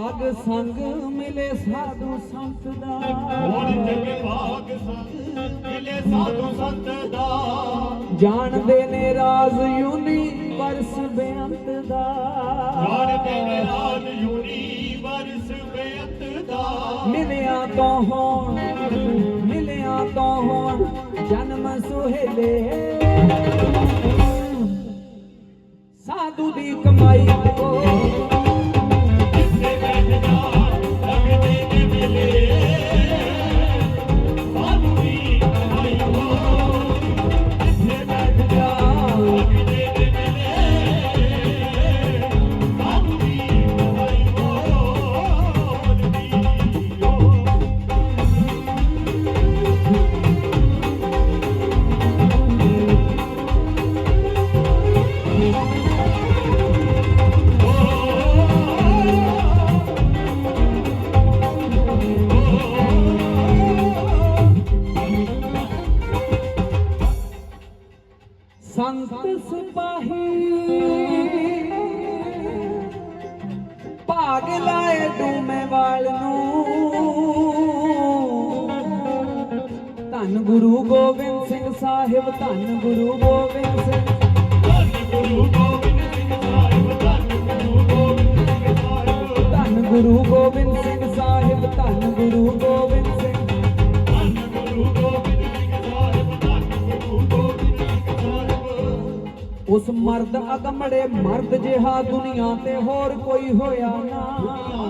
ਭਾਗ ਸੰਗ ਮਿਲੇ ਸਾਧੂ ਸੰਤ ਦਾ। ਹੁਣ ਜਗੇ ਭਾਗ ਸੰਤ ਮਿਲੇ ਸਾਧੂ ਸੰਤ ਦਾ। ਜਾਣਦੇ ਨੇ ਰਾਜ਼ ਯੂਨੀਵਰਸ ਬੇਅੰਤ ਦਾ। ਜਾਣਦੇ ਨੇ ਰਾਜ ਯੂਨੀਵਰਸ ਬੇਅੰਤ ਦਾ। ਮਿਲਿਆ ਤੋਂ ਹੋਣ ਮਿਲਿਆ ਤੋਂ ਹੋਣ ਜਨਮ ਸੁਹੇਲੇ। ਸਾਧੂ ਦੀ ਕਮਾਈ ਸੰਤ ਸਿਪਾਹੀ। ਭਾਗ ਲਾਏ ਡੂਮੇ ਵਾਲ ਨੂੰ। ਧੰਨ ਗੁਰੂ ਗੋਬਿੰਦ ਸਿੰਘ ਸਾਹਿਬ ਧੰਨ ਗੁਰੂ ਗੋਬਿੰਦ ਸਿੰਘ ਧੰਨ ਗੁਰੂ ਗੋਬਿੰਦ ਸਿੰਘ ਸਾਹਿਬ। ਧੰਨ ਗੁਰੂ ਗੋਬਿੰਦ ਸਿੰਘ ਸਾਹਿਬ ਧੰਨ ਗੁਰੂ ਉਸ ਮਰਦ ਅਗਮੜੇ ਮਰਦ ਜਿਹਾ ਦੁਨੀਆ ਤੇ ਹੋਰ ਕੋਈ ਹੋਇਆ ਨਾ।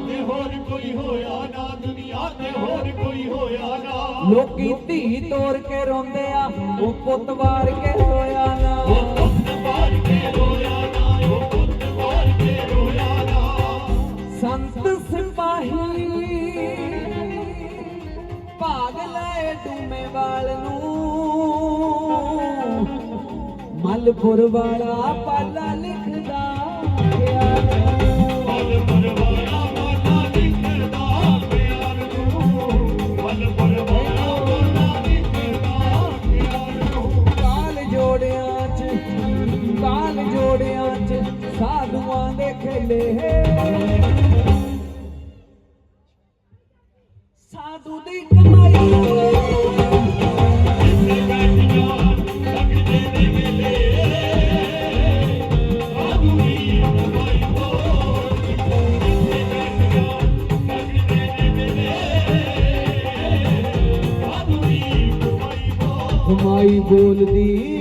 ਤੇ ਹੋਰ ਕੋਈ ਹੋਇਆ ਨਾ ਦੁਨੀਆ ਤੇ ਹੋਰ ਕੋਈ ਹੋਇਆ ਨਾ। ਲੋਕੀ ਧੀ ਤੋੜ ਕੇ ਰੋਂਦੇ ਆ ਉਹ ਪੁੱਤ ਵਾਰ ਕੇ ਰੋਇਆ ਨਾ। ਉਹ ਪੁੱਤ ਵਾਰ ਕੇ ਰੋਇਆ ਨਾ ਉਹ ਪੁੱਤ ਵਾਰ ਕੇ ਰੋਇਆ ਨਾ। ਸੰਤ ਸਿਪਾਹੀ ਭਾਗ ਲਏ ਡੂਮੇ ਵਾਲ ਨੂੰ। ਮਲਪੁਰ ਵਾਲਾ ਪਾਲਾ ਲਿਖਦਾ ਗਿਆ ਪਲ ਪਰਵਾਨਾ ਮਾਨਾ ਲਿਖਦਾ ਪਿਆਰ ਨੂੰ ਪਲ ਪਰਵਾਨਾ ਮਾਨਾ ਲਿਖਦਾ ਪਿਆਰ ਨੂੰ ਕਾਲ ਜੋੜਿਆਂ ਚ, ਕਾਲ ਜੋੜਿਆਂ ਚ ਸਾਧੂਆਂ ਦੇ ਖੇਲੇ। ਸਾਧੂ ਦੀ ਕਮਾਈ ਹੋ ਕਮਾਈ ਬੋਲਦੀ